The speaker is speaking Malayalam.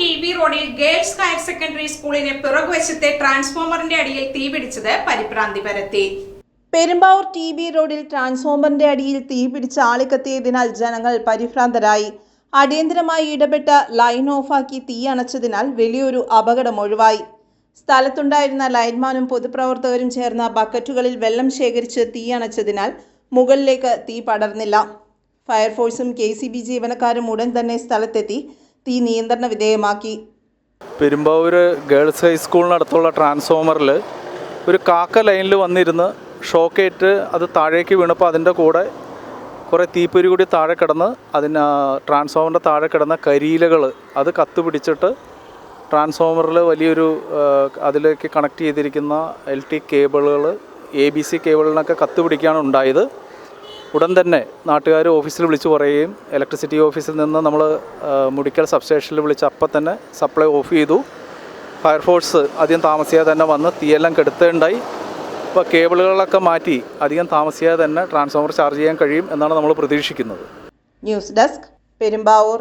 ടി ബി റോഡിൽ ഗേൾസ് ഹയർ സെക്കൻഡറി സ്കൂളിന് പിറകുവശത്തെ ട്രാൻസ്ഫോമറിന്റെ അടിയിൽ തീ പിടിച്ചത് പരിഭ്രാന്തി പരത്തി. പെരുമ്പാവൂർ ടി ബി റോഡിൽ ട്രാൻസ്ഫോമറിന്റെ അടിയിൽ തീ പിടിച്ച് ആളിക്കത്തിയതിനാൽ ജനങ്ങൾ പരിഭ്രാന്തരായി. അടിയന്തരമായി ഇടപെട്ട ലൈൻ ഓഫാക്കി തീ അണച്ചതിനാൽ വലിയൊരു അപകടം ഒഴിവായി. സ്ഥലത്തുണ്ടായിരുന്ന ലൈൻമാനും പൊതുപ്രവർത്തകരും ചേർന്ന ബക്കറ്റുകളിൽ വെള്ളം ശേഖരിച്ച് തീ അണച്ചതിനാൽ മുകളിലേക്ക് തീ പടർന്നില്ല. ഫയർഫോഴ്സും കെ സി ബി ജീവനക്കാരും ഉടൻ തന്നെ സ്ഥലത്തെത്തി. തീ നിയന്ത്രണ വിധേയമാക്കി. പെരുമ്പാവൂര് ഗേൾസ് ഹൈസ്കൂളിനടുത്തുള്ള ട്രാൻസ്ഫോമറിൽ ഒരു കാക്ക ലൈനിൽ വന്നിരുന്ന് ഷോക്കേറ്റ് അത് താഴേക്ക് വീണപ്പോൾ അതിന്റെ കൂടെ കുറേ തീപ്പൊരി കൂടി താഴെ കിടന്ന് അതിന് ട്രാൻസ്ഫോമറിന്റെ താഴെ കിടന്ന കരിയിലകൾ അത് കത്ത് പിടിച്ചിട്ട് ട്രാൻസ്ഫോമറിൽ വലിയൊരു അതിലേക്ക് കണക്ട് ചെയ്തിരിക്കുന്ന എൽ ടി കേബിളുകൾ എ ബി സി കേബിളിനൊക്കെ കത്ത് പിടിക്കുകയാണ് ഉണ്ടായത്. ഉടൻ തന്നെ നാട്ടുകാർ ഓഫീസിൽ വിളിച്ചു പറയുകയും ഇലക്ട്രിസിറ്റി ഓഫീസിൽ നിന്ന് നമ്മൾ മുടിക്കൽ സബ്സ്റ്റേഷനിൽ വിളിച്ച് അപ്പം തന്നെ സപ്ലൈ ഓഫ് ചെയ്തു. ഫയർഫോഴ്സ് അധികം താമസിയാതെ തന്നെ വന്ന് തീയെല്ലാം കെടുത്തുണ്ടായി. ഇപ്പോൾ കേബിളുകളൊക്കെ മാറ്റി അധികം താമസിയാതെ തന്നെ ട്രാൻസ്ഫോമർ ചാർജ് ചെയ്യാൻ കഴിയും എന്നാണ് നമ്മൾ പ്രതീക്ഷിക്കുന്നത്. News desk Perumbavoor